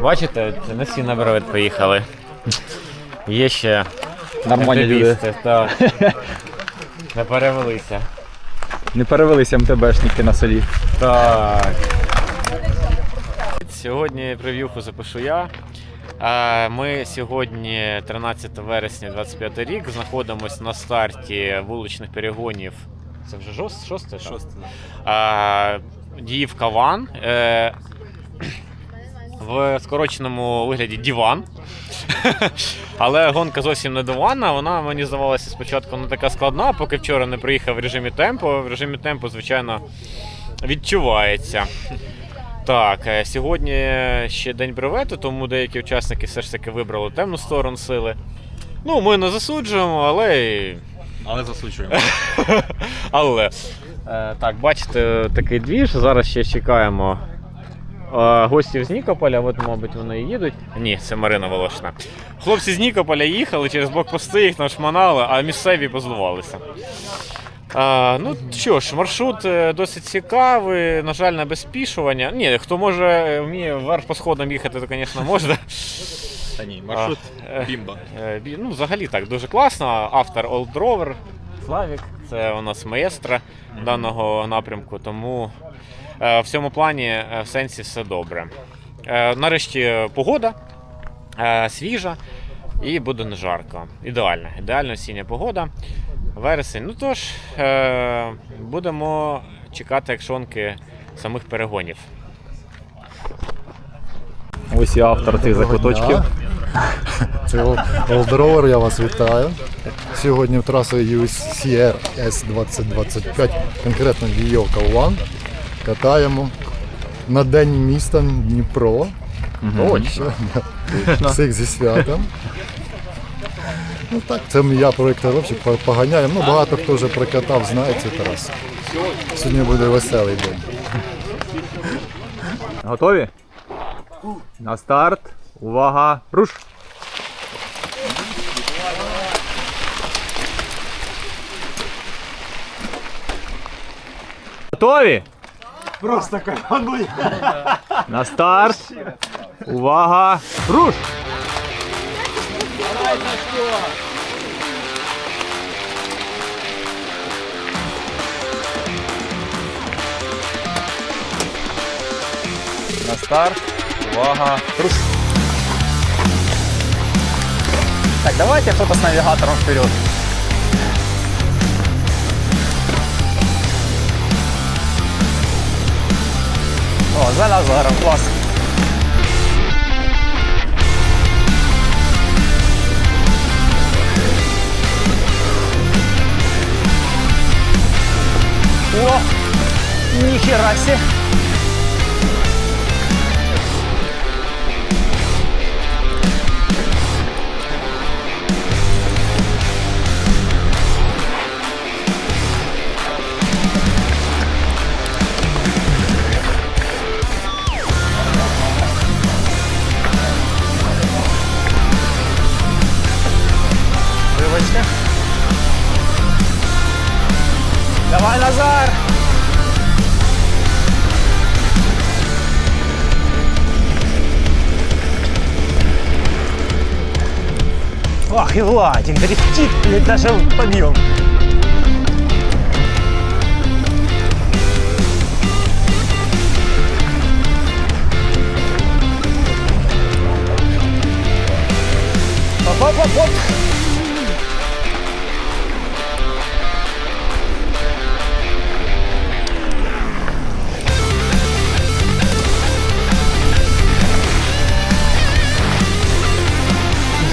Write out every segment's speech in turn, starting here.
Бачите, не всі на бровид поїхали. Є ще Нормальні люди. так. Не перевелися. Не перевелися МТБшники на селі. Так. Сьогодні прев'юху запишу я. Ми сьогодні, 13 вересня 25 рік, знаходимося на старті вуличних перегонів. Це вже шост- шосте? Шосте. Діїв Каван. Е, В скороченому вигляді Діван. Але гонка зовсім не дивана. Вона мені здавалася спочатку не така складна, поки вчора не приїхав в режимі темпо. В режимі темпо, звичайно, відчувається. Так, е, сьогодні ще день бревету, тому деякі учасники все ж таки вибрали темну сторону сили. Ну, ми не засуджуємо, але. Але засуджуємо. але. Е, так, бачите, такий двіж. Зараз ще чекаємо е, гостів з Нікополя. От, мабуть, вони і їдуть. Ні, це Марина Волошина. Хлопці з Нікополя їхали через блокпости, їх нашманали, а місцеві позлувалися. А, ну що ж, маршрут е, досить цікавий, на жаль, не без спішування. Ні, хто може е, вміє вверх по сходам їхати, то, звісно, можна. Та ні, маршрут А, е, бімба. Е, бі- Ну, взагалі так, дуже класно. Автор Old Rover, Славік, це у нас маестро даного напрямку, тому е, в цьому плані е, в сенсі все добре. Е, Нарешті погода свіжа і буде не жарко. Ідеальна, ідеальна осіння погода. Вересень. Ну тож, будемо чекати акшонки самих перегонів. Ось і автор цих закуточків. Це Олдровер, я вас вітаю. Сьогодні трасою UCR S2025, конкретно Війовка One. Катаємо на день міста Дніпро. Точно. Всіх зі святом. Ну так, це я проєктировщик, по- поганяємо. Ну, багато хто вже прокатав, знає цю трасу. Сьогодні буде веселий день. Готові? На старт. Увага! Руш! Готові? Просто На старт. Увага! Руш! На старт. Увага! Руш! Так, давайте кто-то с навигатором вперед. О, зараз, зараз, клас. О, ніхера себе. Давай, Назар! Ах, и Владик дрифтит, блядь, даже в подъем.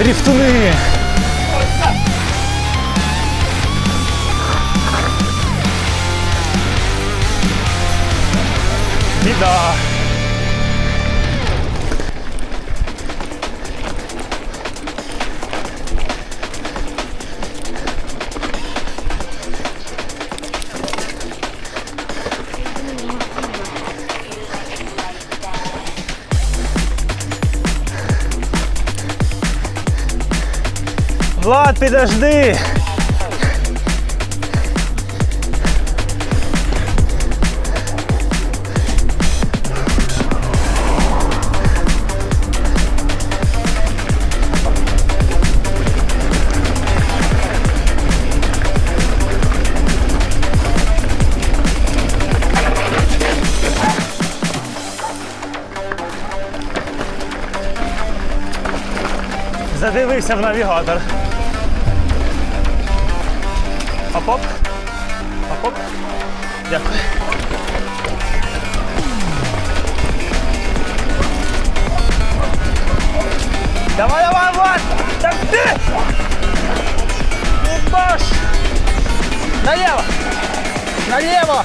Дрифтуны! Беда! Підожди! Задивився в навігатор. Оп-оп. Оп-оп. Дякую. Давай, давай, Влад! Так ти! Ебаш! Налево! Налево!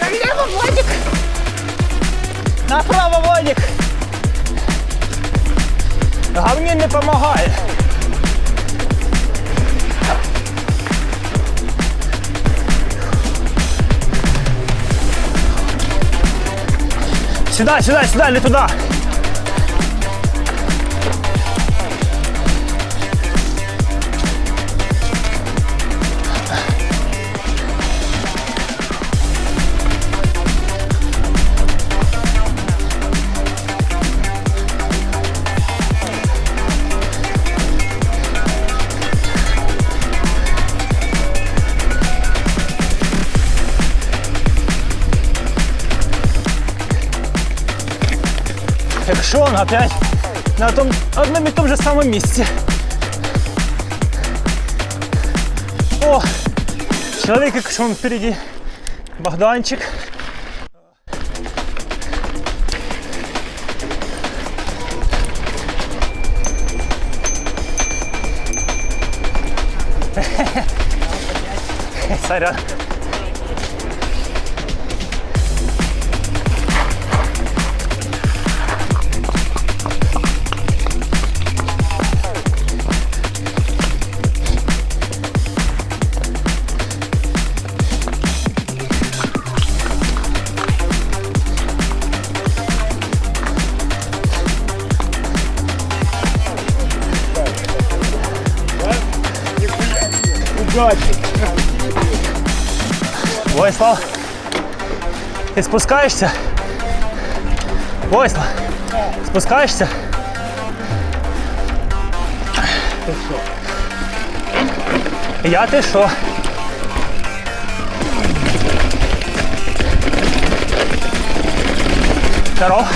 Налево, Владик! Направо, Владик! Говні не помогає. Сюда, сюда, сюда, не туда. Экшон опять на том одном и том же самом месте. О, человек экшон впереди. Богданчик. Сорян. Ти спускаєшся? Войслав, спускаєшся? Я ти що? Здоров.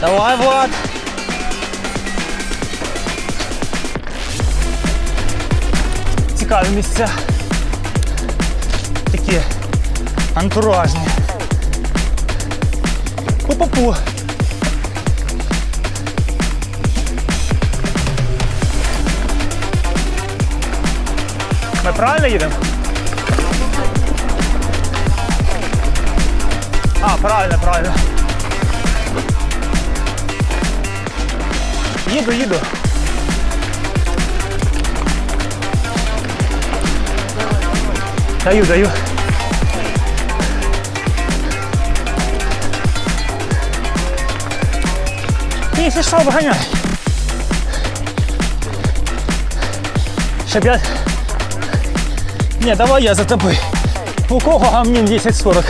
Давай, Влад. Цікаві місця. Такі антуражні. Пу-пу-пу. Ми правильно їдемо? А, правильно, правильно. Їду, їду. Даю, даю. Якщо що, обганяй. Щоб я... Не, давай я за тобою. У кого гамнін 10-40?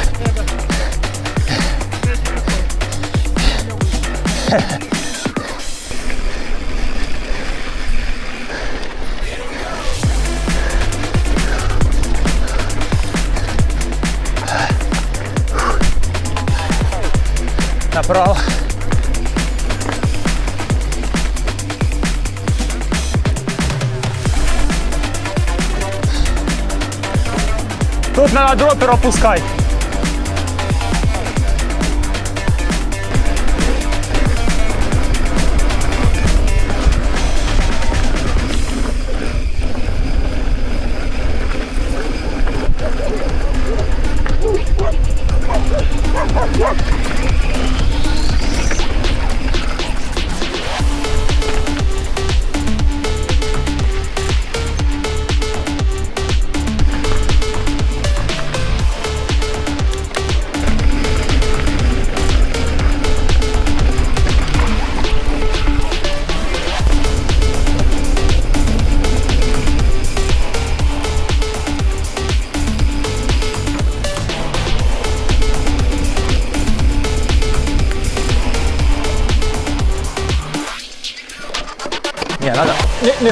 Направо. На дропер опускай.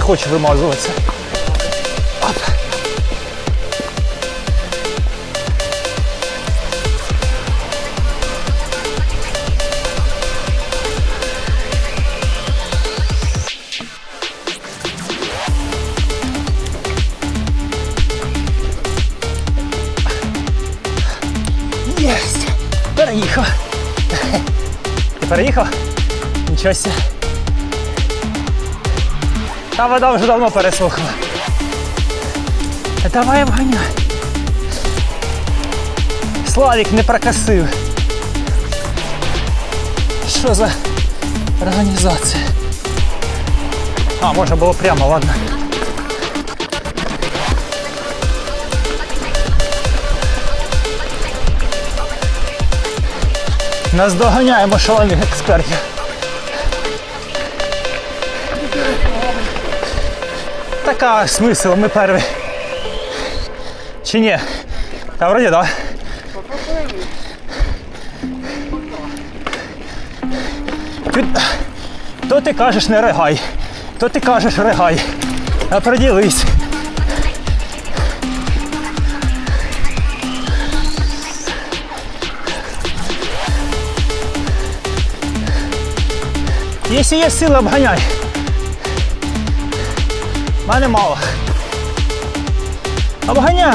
хоче вимазуватися. Оп. Єсть! Переїхав! Ти переїхав? Нічого себе! Та вода вже давно пересохла. Давай обганяй. Славік не прокосив. Що за організація? А, можна було прямо, ладно. Нас доганяємо шалених експертів. Така смисл, ми перві. Чи ні? Та вроді. Ти, то ти кажеш не ригай, то ти кажеш ригай. Оприділись. Якщо є сили, обганяй. Мене мало. Обганяй.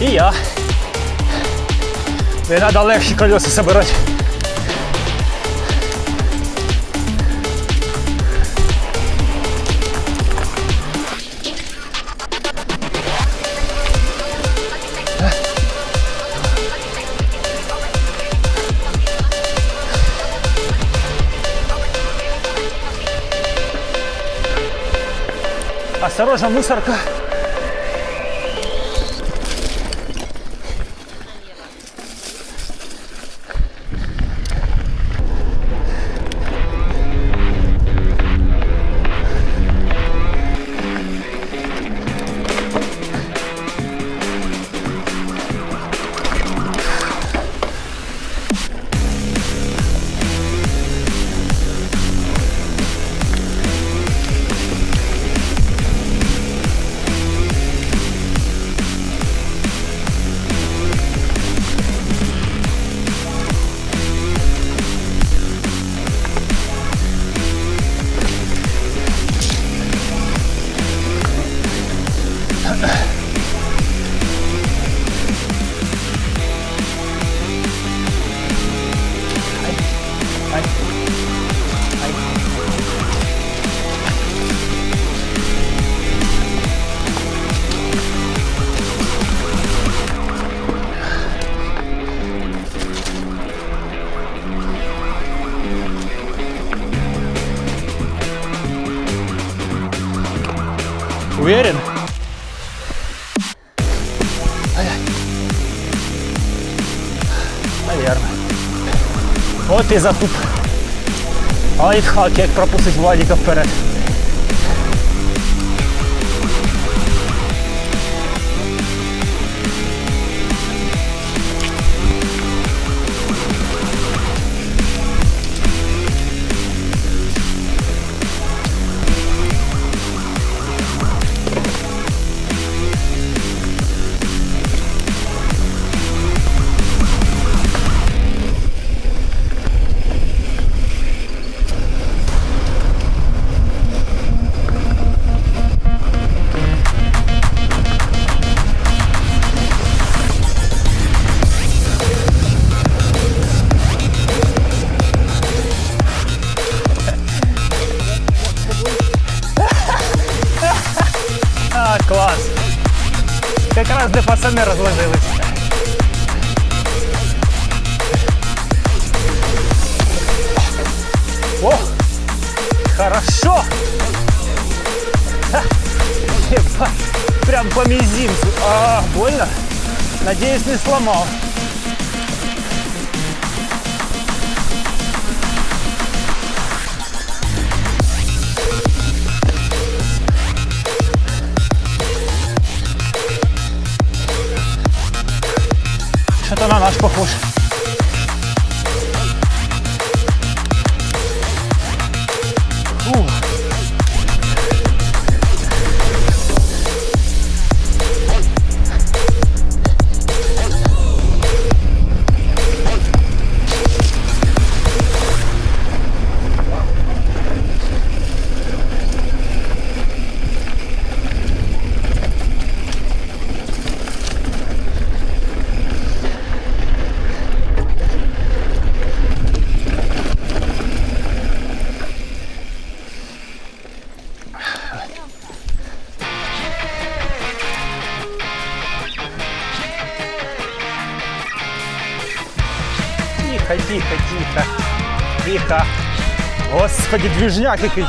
І я. Не треба легші колеса собирати. Осторожно, мусорка. Уверен? Наверное. От і закуп. Лайфхак, як пропустить Владіка вперед. wiadomo. Przetona nasz pochórz. Господи, движняк який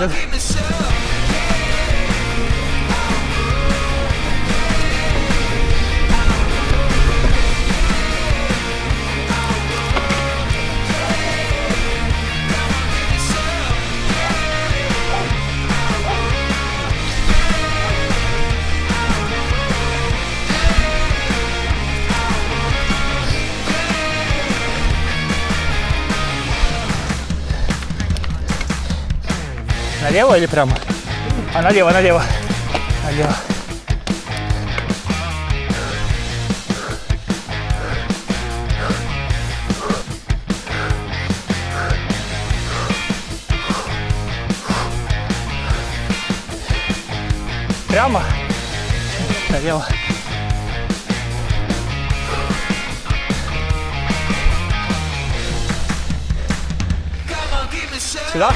Налево или прямо? А налево, налево. Налево. Прямо? Налево. Сюда?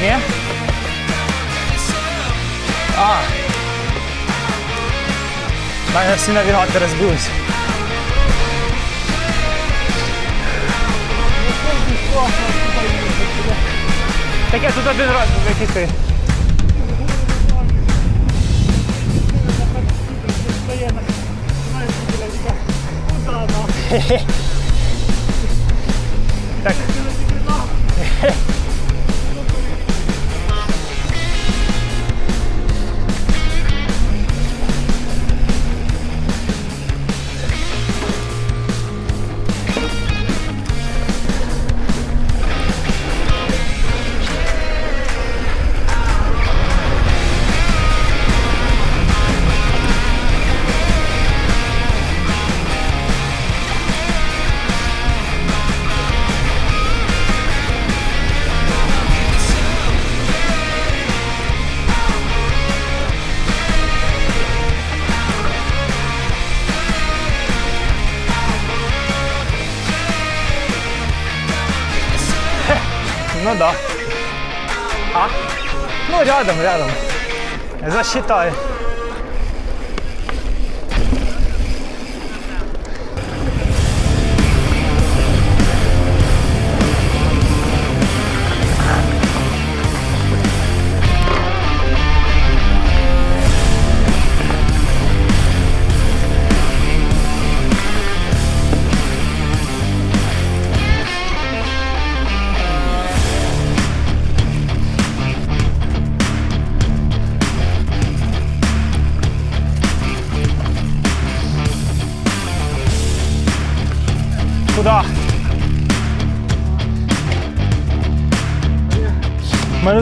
Nie? А. Мене всі навігатори збилися. Так я тут один раз був, як і ти. Хе-хе. Рядом, рядом. Засчитаю.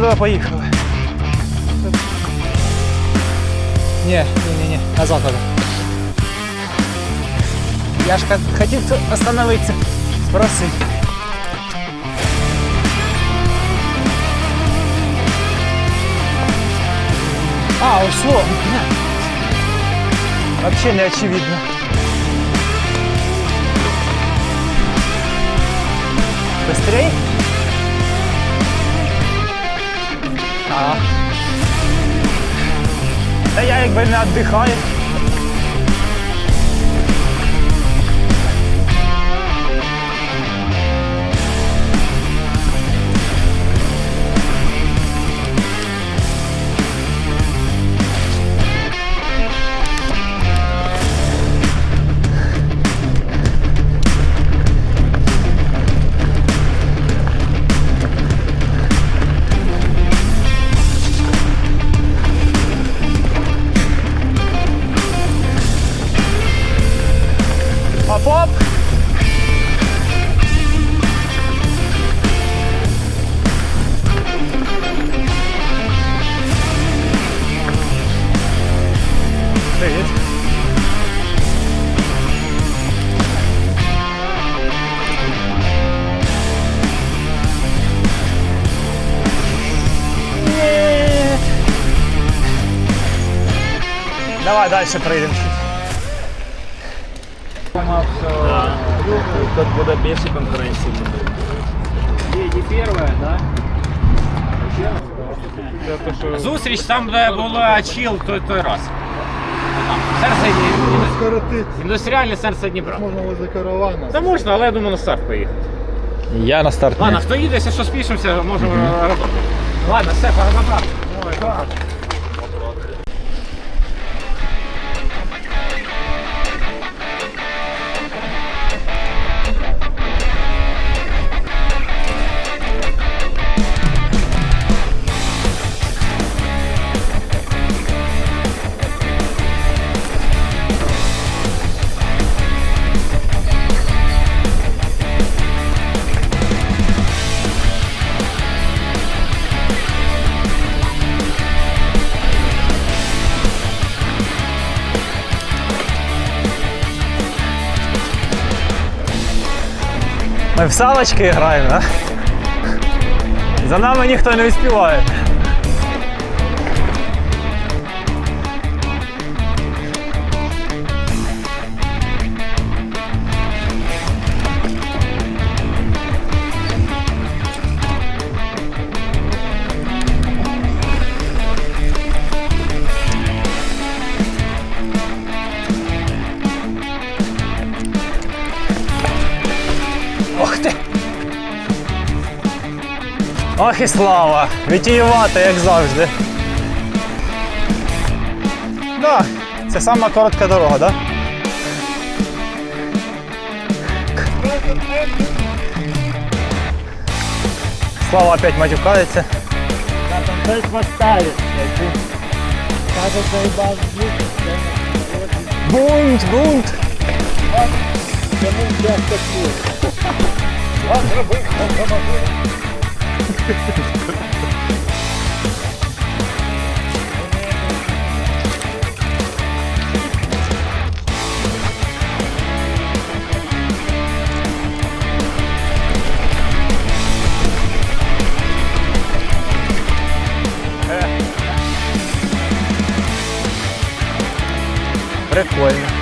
туди поїхали. Ні, ні, ні, ні, назад треба. Я ж ха- хотів тут остановитися, спросити. А, ушло. Вообще не очевидно. Быстрей? Та я якби не віддихаю. Давай дальше пройдемо. Тут буде більше конкуренції. Не первая, да? Зустріч там, де була чіл той, той раз. Там, Серце Дніпра. Скоротить. Індустріальне серце Дніпра. Можна возле каравана. Та можна, але я думаю на старт поїхати. Я на старт. Ладно, хто їде, якщо що спішимося, можемо робити. Ладно, все, пора Давай, Ми в салочки граємо? За нами ніхто не успіває. Ох і слава! Вітіювати, як завжди. Да, це сама коротка дорога, да? Слава опять матюкається. Бунт, бунт! Прикольно.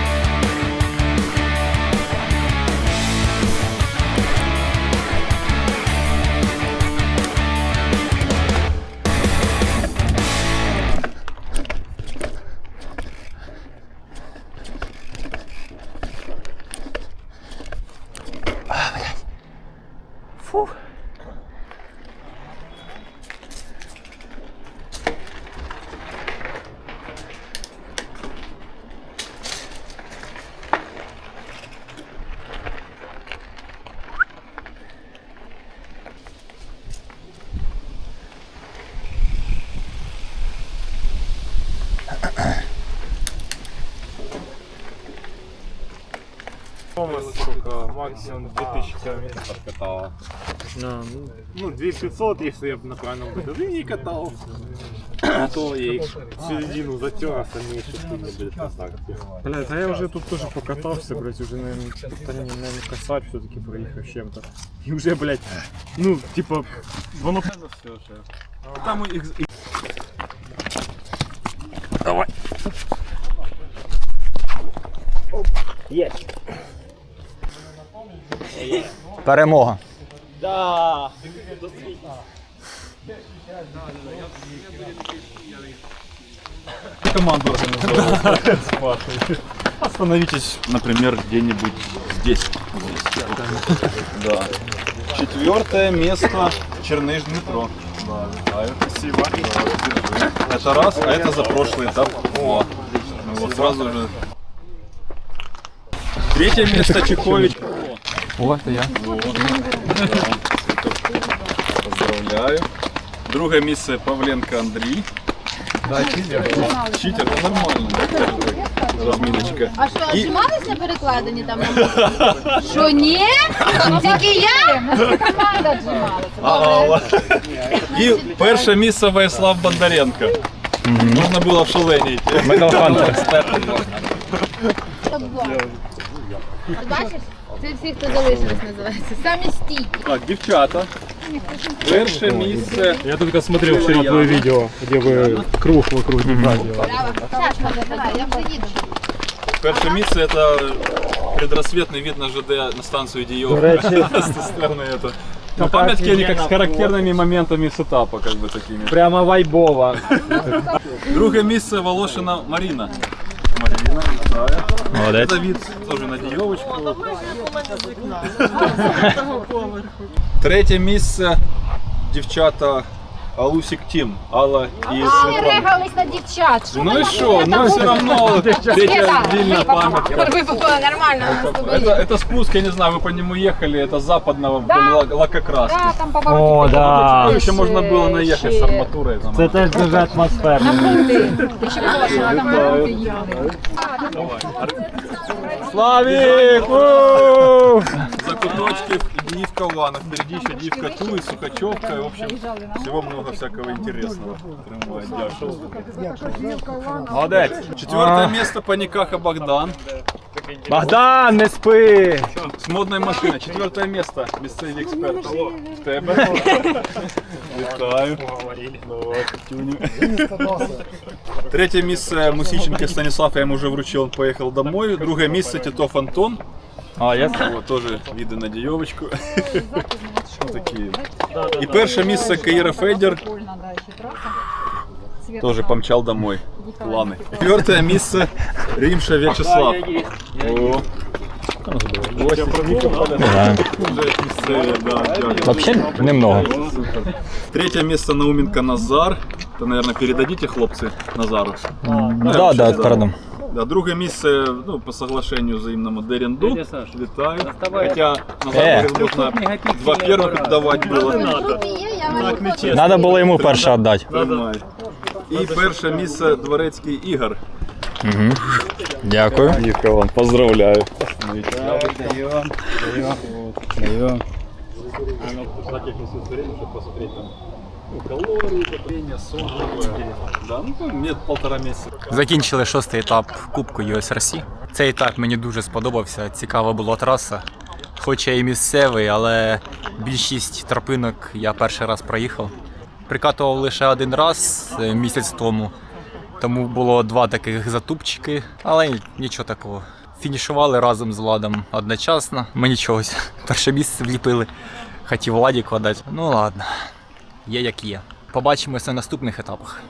Максимум 2000 километров откатала. Ну, 2500, если я бы на правильном бензине катал. А то я их середину затер, а еще штуки были контакты. Блядь, а я уже тут тоже покатался, блядь, уже, наверное, питание, наверное, косарь все-таки проехав чем-то. И уже, блядь, ну, типа, воно все. Там і... Давай. Перемога. Команду организовал. Остановитесь, например, где-нибудь здесь. Да. Четвертое место Черныш Дмитро. Да. Спасибо. Это раз, а это за прошлый этап. О, ну вот сразу же. Третье место Чехович. О, це я. Поздравляю. Друге місце Павленко Андрій. Читер, ну нормально. Розміночка. А що, отжимались на перекладині там? Що, ні? Тільки я? Команда отжималася. І перше місце Вячеслав Бондаренко. Можна було в шалені йти. Медал Хантер. Бачиш? Це всі, хто залишились, називається. Самі стійкі. Так, дівчата. Перше місце. Я только смотрел вчера твое видео, где вы круг вокруг Днепра делали. Браво. Саш, може, давай, я вже їду. Перше місце це предрассветний вид на ЖД на станцію Дієва. До речі, З сторони это. Ну, памятки они как с характерными моментами с этапа, как бы такими. Прямо вайбово. Друге місце Волошина Марина. Молодець. Это вид тоже на дійовочку. Третє місце дівчата Алусік Тім, Алла і Ми Світлана. регались на дівчат. Що Ну ви и там что, робите? ну все равно третья Света, вильная випала. памятка. Випала нормально. у нас тут Это, это спуск, я не знаю, вы по нему ехали, это с западного Да. вдоль Лак- лакокраски. Да, там О, поворот. да. Еще можно было наехать с арматурой. Там. Це теж дуже атмосферно. Ти ще бачила, там поворот їхали. Славік! За куточков Диевка Вана, впереди еще Диевка Ту и Сухачевка. В общем, всего много всякого интересного. Трамвай, дякую. Молодець. Четвертое место Паникаха Богдан Богдан, не спи! с модной машиной. Четвертое место місцеві експерти. В тебе. Вітаю. Давай, Катюню. Третє місце Мусіченко Станіслав, я йому вже вручив, він поїхав домой. Друге місце Титов Антон. Молодець. Вот, тоже види на дійовочку. Вот такі. І перше місце Каїра Федір. Тоже помчал домой. Планы. Четвертое місце Римша В'ячеслав. О. Гості приїхали. Вже місцеві, да, дякую. Взагалі немного. Супер. Третье место Науменко Назар. Это, наверное, передадите хлопцы Назару. Да, да, передам. Да, друге місце, ну, по соглашенню взаємному Деренду. Вітаю. Хоча Назар Е. можна два первых віддавати було. Тут є, я говорю. Треба було йому перше віддати. Нормально. І перше місце Дворецький Ігор. Дякую. Ігор вам поздравляю. Да, ну мет полтора месяца. Закінчили шостий етап Кубку USRC. Цей етап мені дуже сподобався. Цікава була траса. Хоч я і місцевий, але більшість тропинок я перший раз проїхав. Прикатував лише один раз е, місяць тому, тому було два таких затупчики, але нічого такого. Фінішували разом з Владом одночасно. Мені чогось перше місце вліпили. Хотів Владіку дати. Ну ладно, є як є. Побачимося на наступних етапах.